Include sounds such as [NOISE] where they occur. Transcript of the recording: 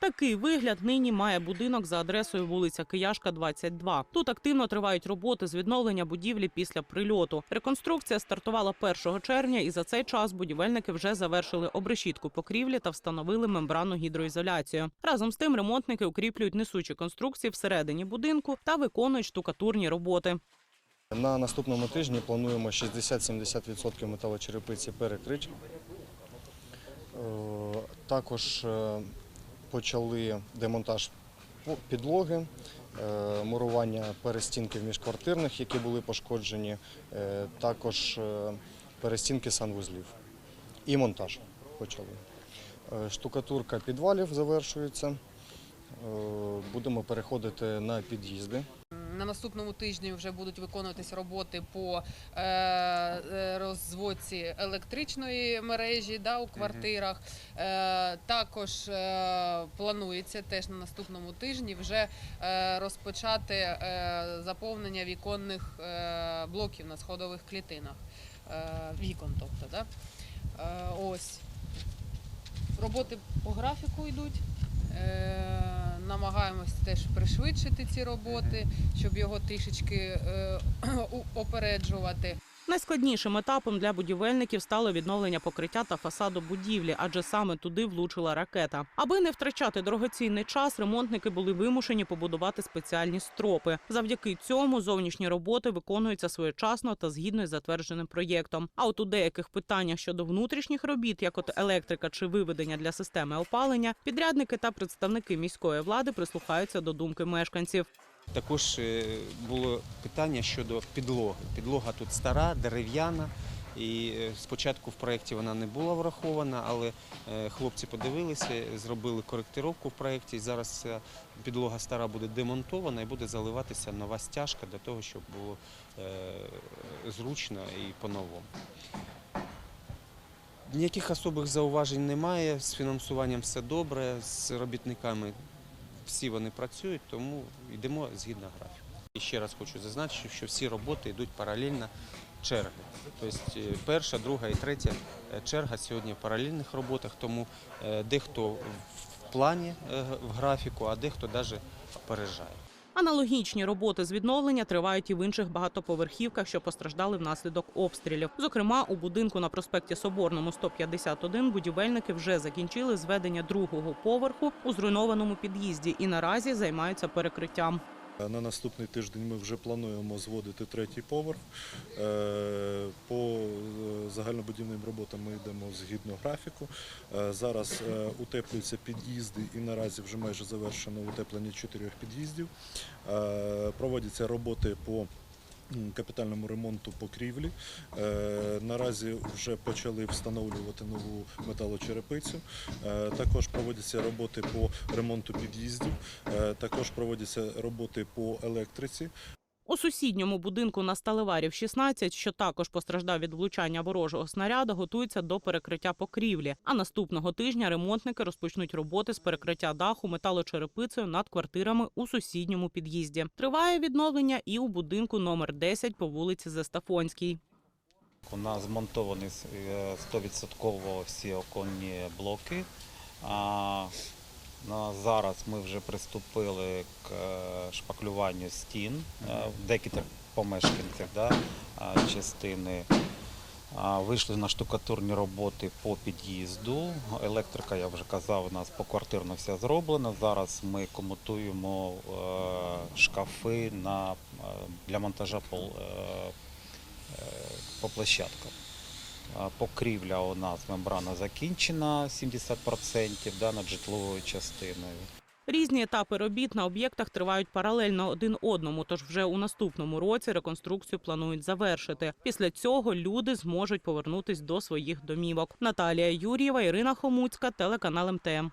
Такий вигляд нині має будинок за адресою вулиця Кияшка, 22. Тут активно тривають роботи з відновлення будівлі після прильоту. Реконструкція стартувала 1 червня, і за цей час будівельники вже завершили обрешітку покрівлі та встановили мембранну гідроізоляцію. Разом з тим ремонтники укріплюють несучі конструкції всередині будинку та виконують штукатурні роботи. На наступному тижні плануємо 60-70% металочерепиці перекрити. Е, Також е, почали демонтаж підлоги, е, мурування перестінків міжквартирних, які були пошкоджені, е, також е, перестінки санвузлів і монтаж почали. Штукатурка підвалів завершується. Будемо переходити на під'їзди. На наступному тижні вже будуть виконуватися роботи по е, е, розводці електричної мережі да, у квартирах. Е, також планується теж на наступному тижні вже розпочати заповнення віконних блоків на сходових клітинах. Вікон, тобто, да? ось. Роботи по графіку йдуть. Намагаємось теж пришвидшити ці роботи, щоб його трішечки е, [CLEARS THROAT] опереджувати. Найскладнішим етапом для будівельників стало відновлення покриття та фасаду будівлі, адже саме туди влучила ракета. Аби не втрачати дорогоцінний час, ремонтники були вимушені побудувати спеціальні стропи. Завдяки цьому зовнішні роботи виконуються своєчасно та згідно із затвердженим проєктом. А от у деяких питаннях щодо внутрішніх робіт, як от електрика чи виведення для системи опалення, підрядники та представники міської влади прислухаються до думки мешканців. Також е, було питання щодо підлоги. Підлога тут стара, дерев'яна. І е, спочатку в проєкті вона не була врахована, але е, хлопці подивилися, зробили коректировку в проєкті. Зараз підлога стара буде демонтована і буде заливатися нова стяжка для того, щоб було зручно і по-новому. Ніяких особих зауважень немає. З фінансуванням все добре, з робітниками всі вони працюють, тому йдемо згідно графіку. І ще раз хочу зазначити, що всі роботи йдуть паралельно черги. Тобто е, перша, друга і третя е, черга сьогодні в паралельних роботах, тому е, дехто в плані в графіку, а дехто навіть опережає. Аналогічні роботи з відновлення тривають і в інших багатоповерхівках, що постраждали внаслідок обстрілів. Зокрема, у будинку на проспекті Соборному 151 будівельники вже закінчили зведення другого поверху у зруйнованому під'їзді і наразі займаються перекриттям. На наступний тиждень ми вже плануємо зводити третій поверх. Е, По е, загальнобудівним роботам ми йдемо згідно графіку. Е, Зараз е, утеплюються під'їзди і наразі вже майже завершено утеплення чотирьох під'їздів. Е, Проводяться роботи по капітальному ремонту покрівлі. Е, Наразі вже почали встановлювати нову металочерепицю. Е, Також проводяться роботи по ремонту під'їздів. Е, Також проводяться роботи по електриці. У сусідньому будинку на Сталеварів 16, що також постраждав від влучання ворожого снаряду, готуються до перекриття покрівлі. А наступного тижня ремонтники розпочнуть роботи з перекриття даху металочерепицею над квартирами у сусідньому під'їзді. Триває відновлення і у будинку номер 10 по вулиці Зестафонській. У нас змонтовані е, 100% всі оконні блоки. На зараз ми вже приступили к е, шпаклюванню стін е, в деяких помешканцях да, частини. Вийшли на штукатурні роботи по під'їзду. Електрика, я вже казав, у нас поквартирно все зроблено. Зараз ми комутуємо е, шкафи на, для монтажа е, по площадкам. Покрівля у нас мембрана закінчена 70% да, над житловою частиною. Різні етапи робіт на об'єктах тривають паралельно один одному. Тож вже у наступному році реконструкцію планують завершити. Після цього люди зможуть повернутись до своїх домівок. Наталія Юрієва, Ірина Хомуцька, телеканал МТМ.